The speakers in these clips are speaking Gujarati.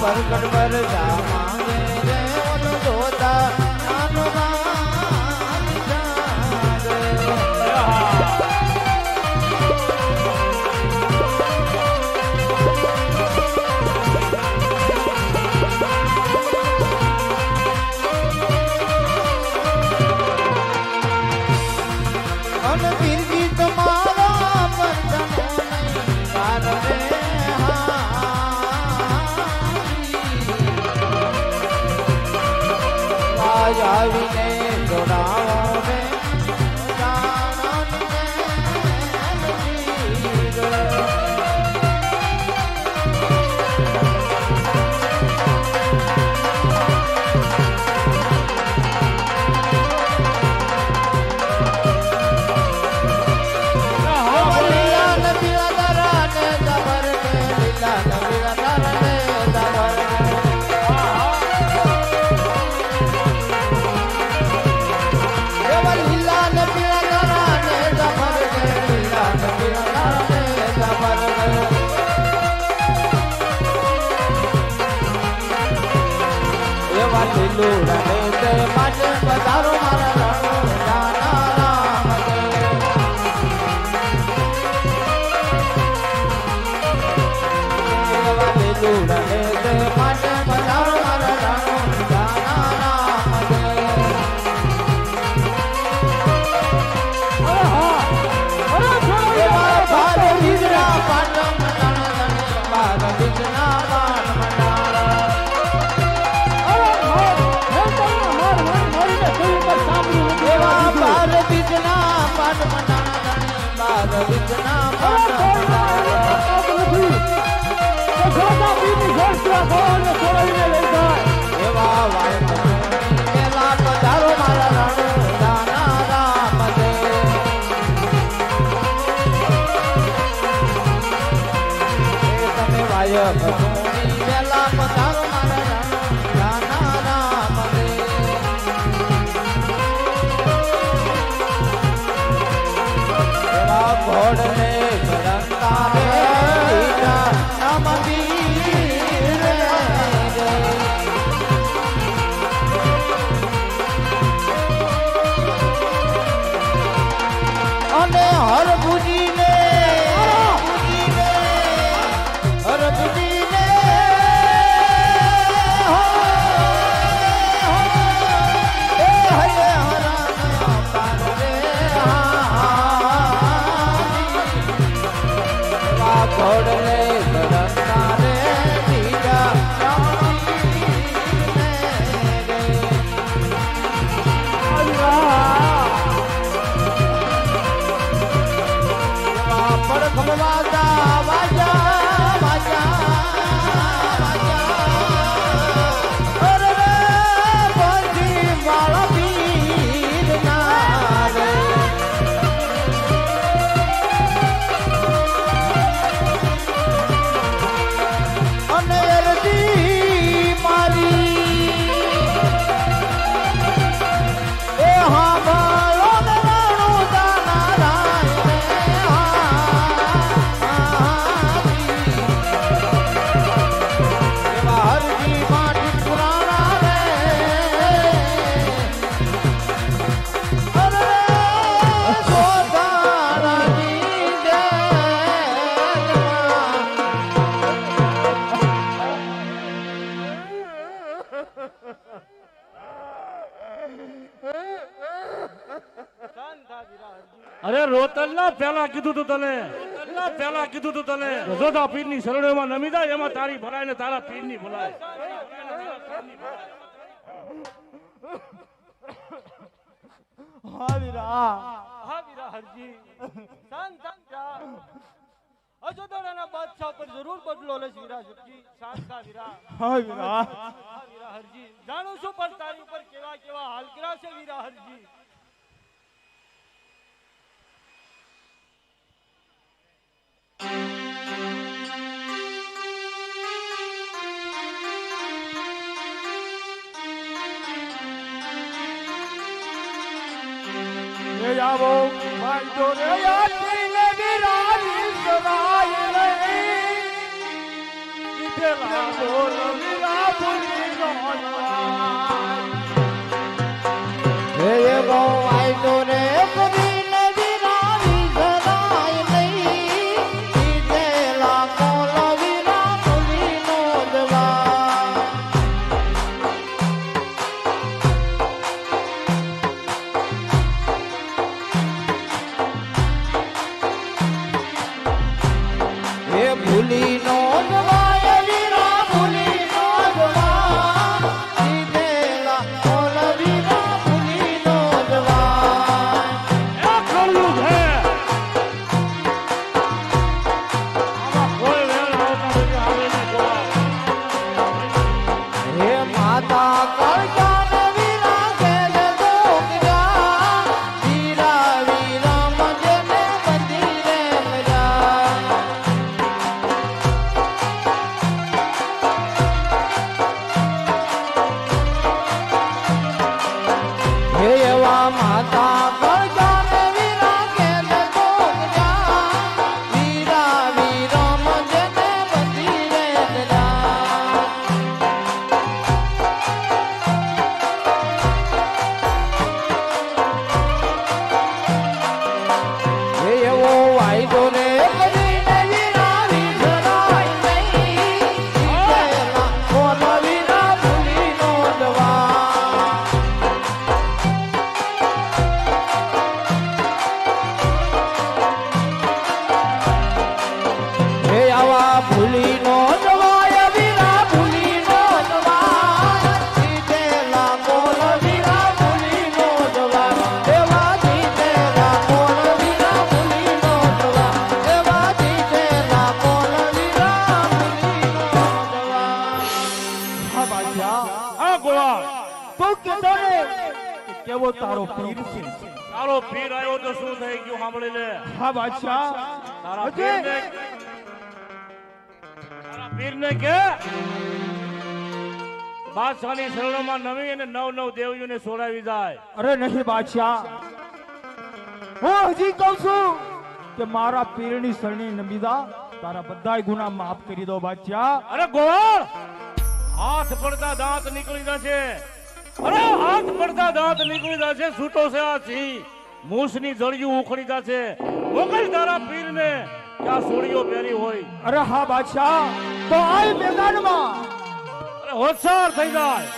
પરગટ વરદા લોડા તે માજ પધારો બાર મનાણી બાર વિઘના મનાણી રોતલ ના પેલા કીધું તું તને. પેલા કીધું તું તને. રજોદા પીરની શરણોમાં નમી જાય એમાં તારી ભરાય ને તારા પીરની ભરાય હા વીરા હરજી. શાંત શાંત જા અજોદાડાના બાદશાહ પર જરૂર બદલો લેશ વીરા સુખજી શાંત થા વીરા હા હરજી. જાણું છું પણ તારી ઉપર કેવા કેવા હાલકરા છે વીરા હરજી. આવો. માંડો રે યાત્રીને વિરાજી સદાય નહીં વિઠેલા બોલ વિરા ભૂલી નો હે એવો તારો પીર આવ્યો તો શું થઈ ગયું સાંભળી લે હા બાદશાહ. તારા પીર ને તારા પીરને કે? બાદશાહની શરણોમાં નવી અને નવ નવ દેવીઓને સોડાવી જાય. અરે નહીં બાદશાહ. હું હજી કહું છું કે મારા પીરની શરણી નબીદા તારા બધા ગુના માફ કરી દો બાદશાહ. અરે ગોળ! હાથ પડતા દાંત નીકળી જશે. અરે હાથ પડતા દાંત નીકળી જશે છૂટો છે આ સિંહ. મૂસની જળિયું ઉખડી જશે. મોકલ તારા પીરને કે આ સોળીઓ પહેરી હોય? અરે હા બાદશાહ. તો આય મેદાનમાં. અરે હોશિયાર થઈ જાય.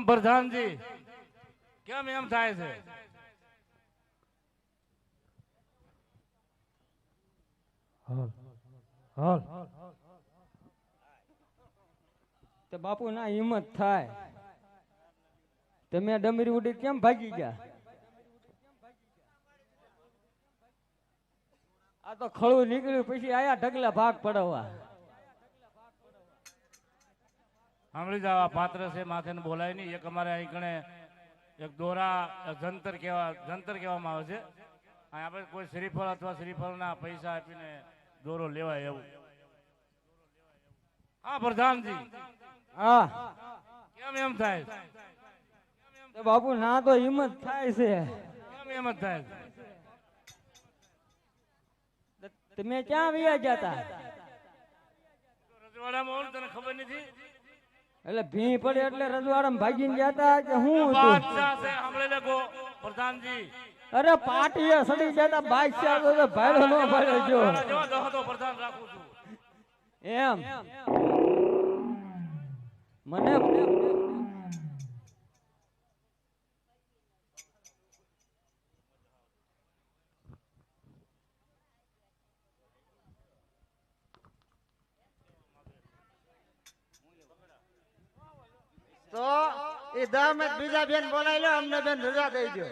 કેમ પ્રધાનજી. કેમ એમ થાય છે? તો બાપુ ના હિંમત થાય. તમે ડમરી ઉડી કેમ ભાગી ગયા? આ તો ખળું નીકળ્યું પછી આયા ઢગલા ભાગ પડવા સાંભળી જાવ આ પાત્ર છે માથે ને બોલાય નહીં. એક અમારે અહીં એક દોરા જંતર કહેવા જંતર કહેવામાં આવે છે. અહીં આપણે કોઈ શ્રીફળ અથવા શ્રીફળના પૈસા આપીને દોરો લેવાય એવું. હા પ્રધાનજી. હા. કેમ એમ થાય? બાપુ ના તો હિંમત થાય છે. કેમ જ થાય તમે ક્યાં વ્યા ગયા તા? રજવાડામાં તને ખબર નથી? એટલે ભી પડે એટલે રજવાડામાં ભાગીને ગયા તા કે હું બાદશાહ છે પ્રધાનજી. અરે પાટીએ સડી જતા બાદશાહ તો ભાડો નો ભાડો જો. પ્રધાન રાખું છું. એમ. મને તો એ દહ મિનિટ બીજા બેન બોલાવી લો અમને બેન રજા દઈ દો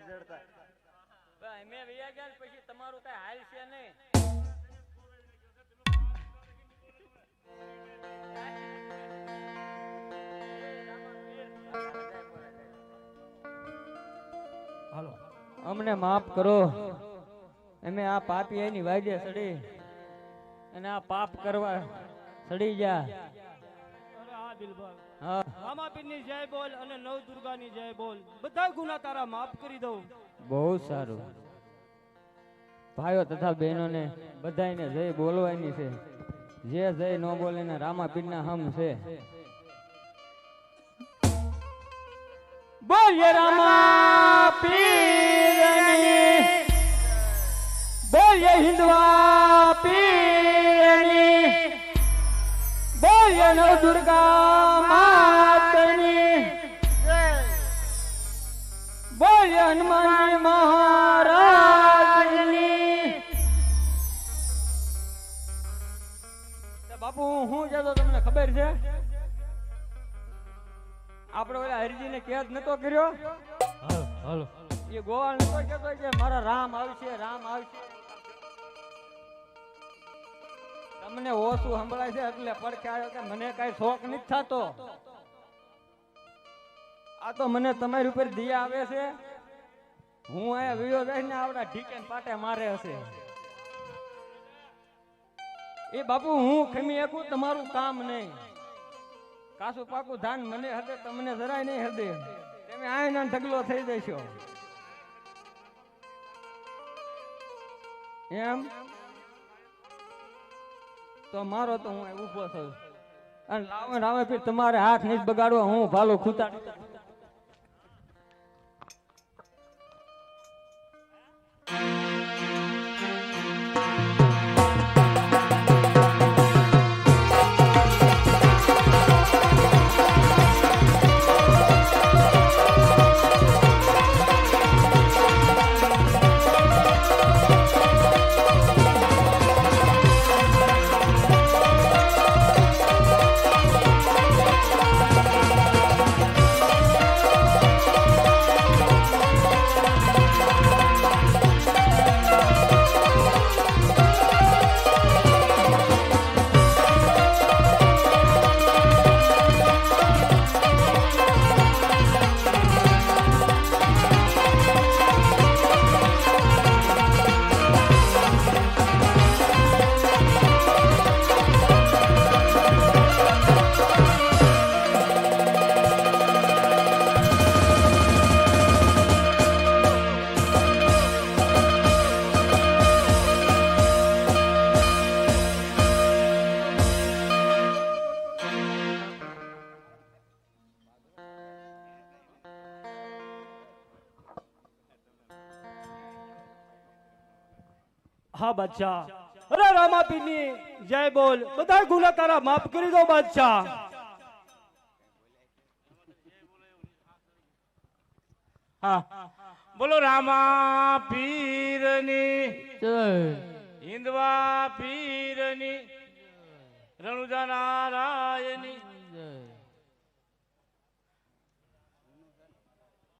જડતા. મેં વ્યા ગયા પછી તમારું કઈ હાલ છે નહીં. અમને માફ કરો. અમે આ પાપી એની વાજે સડી અને આ પાપ કરવા સડી જા રામાપીરની જય બોલ અને નવ જય બોલ. બધા ગુના તારા માફ કરી દઉં. બહુ સારું. ભાઈઓ તથા બહેનોને બધાને જય બોલવાની છે. જે જય નો બોલે ને રામાપીરના હમ છે. બોલીએ રામા પીરની. બોલીએ હિન્દવા પીરની. બોલીએ નવ દુર્ગા બાપુ હું જતો તમને ખબર છે આપણે ઓલા હરિજીને કેદ નતો કર્યો. હાલો એ ગોવાળ નતો કેતો કે મારા રામ આવશે રામ આવશે. તમને ઓછું સંભળાય છે એટલે પડખે કે મને કઈ શોખ નથી થતો. આ તો મને તમારી ઉપર દિયા આવે છે. હું અહીંયા વીડિયો જઈને આવડા ઢીકે પાટે મારે હશે. એ બાપુ, હું ખમી શકું તમારું કામ નહીં. કાસુ પાકું ધાન મને હદે, તમને જરાય નહીં હદે. તમે આયના ઢગલો થઈ જશો. એમ? તો મારો તો હું ઊભો થયો. અને લાવે રામે તમારે હાથ નહીં બગાડવા, હું ભાલો ખૂતા હા બાદશાહ. અરે રામાપીરની જય બોલ. બધા ગુના તારા માફ કરી દો બાદશાહ. હા. બોલો રામા પીરની હિન્દવા પીરની રણુજા નારાયણી